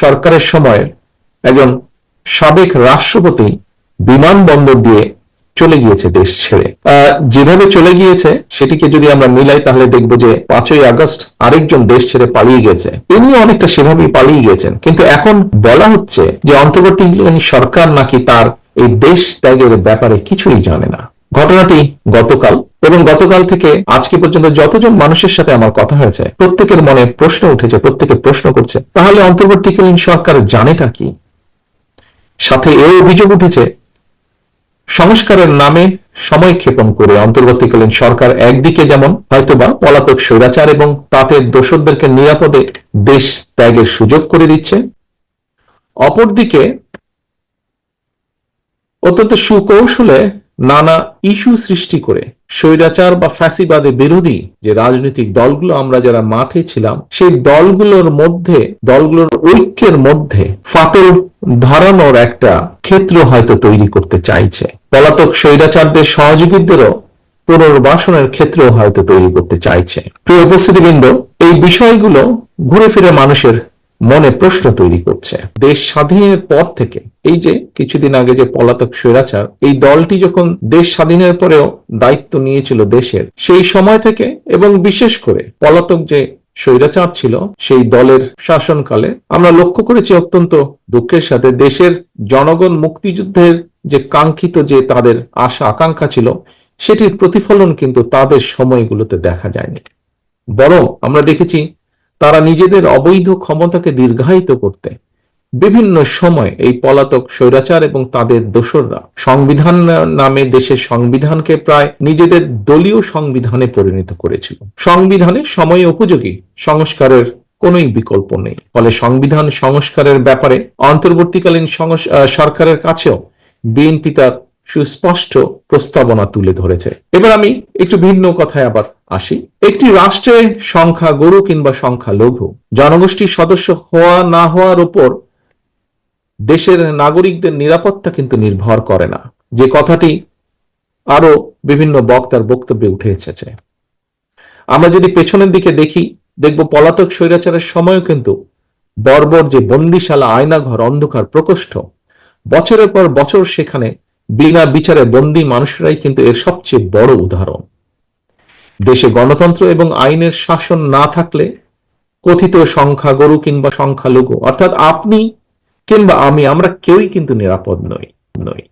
সরকারের সময় একজন সাবেক রাষ্ট্রপতি বিমানবন্দর দিয়ে চলে গিয়েছে দেশ ছেড়ে। যেভাবে চলে গিয়েছে, সেটিকে যদি আমরা মিলাই, তাহলে দেখব যে পাঁচই আগস্ট আরেকজন দেশ ছেড়ে পালিয়ে গেছে। ইনিও অনেকটা সেভাবেই পালিয়ে গেছেন কিন্তু এখন বলা হচ্ছে যে অন্তর্বর্তীকালীন সরকার নাকি তার এই দেশ ত্যাগের ব্যাপারে কিছুই জানে না। ঘটনাটি গতকাল এবং গতকাল থেকে আজকে পর্যন্ত যতজন মানুষের সাথে আমার কথা হয়েছে, প্রত্যেকের মনে প্রশ্ন উঠেছে প্রত্যেকে প্রশ্ন করছে, তাহলে অন্তর্বর্তীকালীন সরকার জানেটা কি? সাথে এও অভিযোগ উঠেছে, সংস্কারের নামে সময় ক্ষেপণ করে অন্তর্বর্তীকালীন সরকার একদিকে যেমন হয়তোবা পলাতক স্বৈরাচার এবং তাতে দোষরদেরকে নিরাপদে দেশ ত্যাগের সুযোগ করে দিচ্ছে, অপরদিকে অত্যন্ত সুকৌশলে নানা ইস্যু সৃষ্টি করে, স্বৈরাচার বা ফ্যাসিবাদে বিরোধী যে রাজনৈতিক দলগুলো আমরা যারা মাঠে ছিলাম, সেই দলগুলোর মধ্যে, দলগুলোর ঐক্যের মধ্যে ফাটল ধরানোর একটা ক্ষেত্র হয়তো তৈরি করতে চাইছে। পলাতক স্বৈরাচারদের সহযোগীদেরও পুনর্বাসনের ক্ষেত্রেও হয়তো তৈরি করতে চাইছে। প্রিয় উপস্থিতিবৃন্দ, এই বিষয়গুলো ঘুরে ফিরে মানুষের মনে প্রশ্ন তৈরি করছে। দেশ স্বাধীনের পর থেকে, এই যে কিছুদিন আগে যে পলাতক স্বৈরাচার, এই দলটি যখন দেশ স্বাধীনের পরেও দায়িত্ব নিয়েছিল দেশের, সেই সময় থেকে এবং বিশেষ করে পলাতক যে স্বৈরাচার ছিল, সেই দলের শাসনকালে আমরা লক্ষ্য করেছি অত্যন্ত দুঃখের সাথে দেশের জনগণ মুক্তিযুদ্ধের যে কাঙ্ক্ষিত যে তাদের আশা আকাঙ্ক্ষা ছিল, সেটির প্রতিফলন কিন্তু তাদের সময়গুলোতে দেখা যায়নি। বরং আমরা দেখেছি তারা নিজেদের অবৈধ ক্ষমতাকে দীর্ঘায়িত করতে বিভিন্ন সময় এই পলাতক স্বৈরাচার এবং তাদের দোসররা সংবিধান নামে দেশের সংবিধানকে প্রায় নিজেদের দলীয় সংবিধানে পরিণত করেছিল। সংবিধানে সময় উপযোগী সংস্কারের কোনোই বিকল্প নেই। ফলে সংবিধান সংস্কারের ব্যাপারে অন্তর্বর্তীকালীন সরকারের কাছেও বিএনপি তার সুস্পষ্ট প্রস্তাবনা তুলে ধরেছে। এবার আমি একটু ভিন্ন কথায় আবার আসি। একটি রাষ্ট্রে সংখ্যা গরু কিংবা সংখ্যা লঘু, জনগোষ্ঠীর সদস্য হওয়া না হওয়ার উপর দেশের নাগরিকদের নিরাপত্তা কিন্তু নির্ভর করে না। যে কথাটি আরও বিভিন্ন বক্তার বক্তব্যে উঠে এসেছে। আমরা যদি পেছনের দিকে দেখি, দেখব পলাতক স্বৈরাচারের সময়ও কিন্তু বর্বর যে বন্দিশালা, আয়নাঘর, অন্ধকার প্রকোষ্ঠ, বছরের পর বছর সেখানে বিনা বিচারে বন্দী মানুষেরাই কিন্তু এর সবচেয়ে বড় উদাহরণ। দেশে গণতন্ত্র এবং আইনের শাসন না থাকলে কথিত সংখ্যাগরু কিংবা সংখ্যালঘু, অর্থাৎ আপনি কিংবা আমি, আমরা কেউই কিন্তু নিরাপদ নই নই।